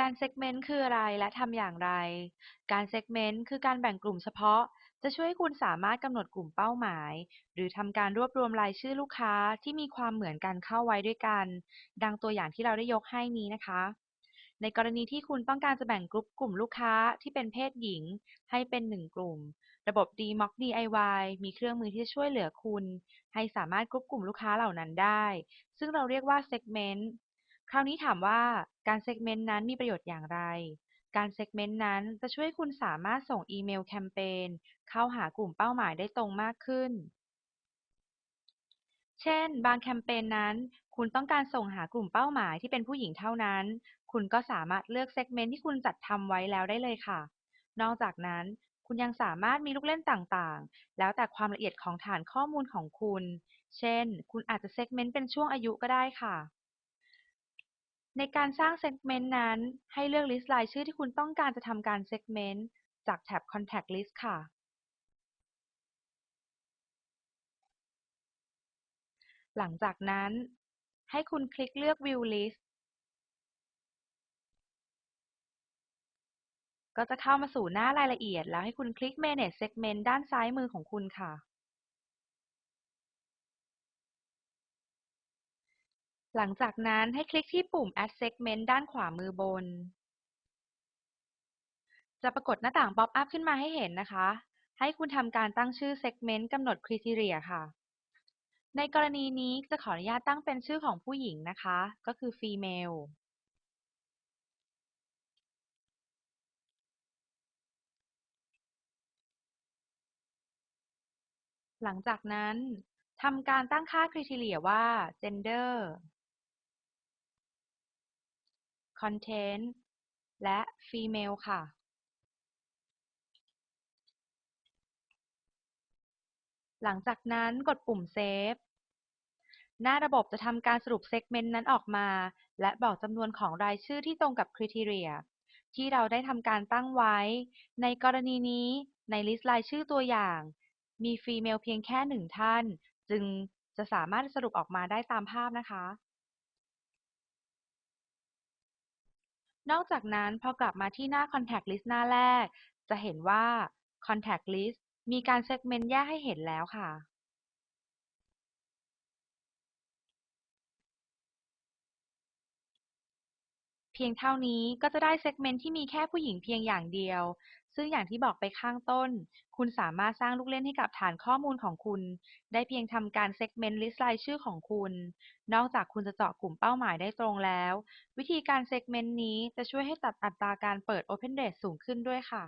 การ segment คืออะไรและทำอย่างไร การ segment คือการแบ่งกลุ่มเฉพาะ จะช่วยให้คุณสามารถกำหนดกลุ่มเป้าหมาย หรือทำการรวบรวมรายชื่อลูกค้าที่มีความเหมือนกันเข้าไว้ด้วยกัน ดังตัวอย่างที่เราได้ยกให้นี้นะคะ ในกรณีที่คุณต้องการจะแบ่งกลุ่มกลุ่มลูกค้าที่เป็นเพศหญิง ให้เป็นหนึ่งกลุ่ม ระบบ DMOC DIY มีเครื่องมือที่จะช่วยเหลือคุณ ให้สามารถกรุ๊ปกลุ่มลูกค้าเหล่านั้นได้ ซึ่งเราเรียกว่า segment คราวนี้ถามว่าการ segment นั้นมีประโยชน์อย่างไร การ segment นั้นจะช่วยคุณสามารถส่งอีเมลแคมเปญเข้าหากลุ่มเป้าหมายได้ตรงมากขึ้น เช่น บางแคมเปญนั้น คุณต้องการส่งหากลุ่มเป้าหมายที่เป็นผู้หญิงเท่านั้น คุณก็สามารถเลือก segment ที่คุณจัดทำไว้แล้วได้เลยค่ะ นอกจากนั้นคุณยังสามารถมีลูกเล่นต่างๆ แล้วแต่ความละเอียดของฐานข้อมูลของคุณ เช่น คุณอาจจะ segment เป็นช่วงอายุก็ได้ค่ะ ในการสร้าง segment นั้น ให้เลือกลิสต์รายชื่อที่คุณต้องการจะทำการ segment จากแท็บ contact list ค่ะ หลังจากนั้น ให้คุณคลิกเลือก view list ก็จะเข้ามาสู่หน้ารายละเอียดแล้วให้คุณคลิก manage segment ด้านซ้ายมือของคุณค่ะ หลังจากนั้นให้คลิกที่ปุ่ม Add Segment ด้านขวามือบน จะปรากฏหน้าต่างป๊อปอัพขึ้นมาให้เห็นนะคะ ให้คุณทำการตั้งชื่อ Segment กำหนด Criteria ค่ะ ในกรณีนี้จะขออนุญาตตั้งเป็นชื่อของผู้หญิงนะคะ ก็คือ Female หลังจากนั้นทำการตั้งค่า Criteria ว่า Gender content และ female ค่ะหลังจากนั้นกดปุ่ม save หน้าระบบจะทำการสรุป segment นั้นออกมา และบอกจำนวนของรายชื่อที่ตรงกับ criteria ที่เราได้ทำการตั้งไว้ ในกรณีนี้ในลิสต์รายชื่อตัวอย่าง มี female เพียงแค่หนึ่งท่าน จึงจะสามารถสรุปออกมาได้ตามภาพนะคะ นอกจากนั้นพอกลับมาที่หน้า Contact List หน้าแรก จะเห็นว่า Contact List มีการ Segment แยกให้เห็นแล้วค่ะ เพียงเท่านี้ก็จะได้ Segment ที่มีแค่ผู้หญิงเพียงอย่างเดียว ซึ่งอย่างที่บอกไปข้างต้น คุณสามารถสร้างลูกเล่นให้กับฐานข้อมูลของคุณ ได้เพียงทำการเซกเมนต์ลิสต์รายชื่อของคุณ นอกจากคุณจะเจาะกลุ่มเป้าหมายได้ตรงแล้ว วิธีการเซกเมนต์นี้จะช่วยให้ตัดอัตราการเปิด open rate สูงขึ้นด้วยค่ะ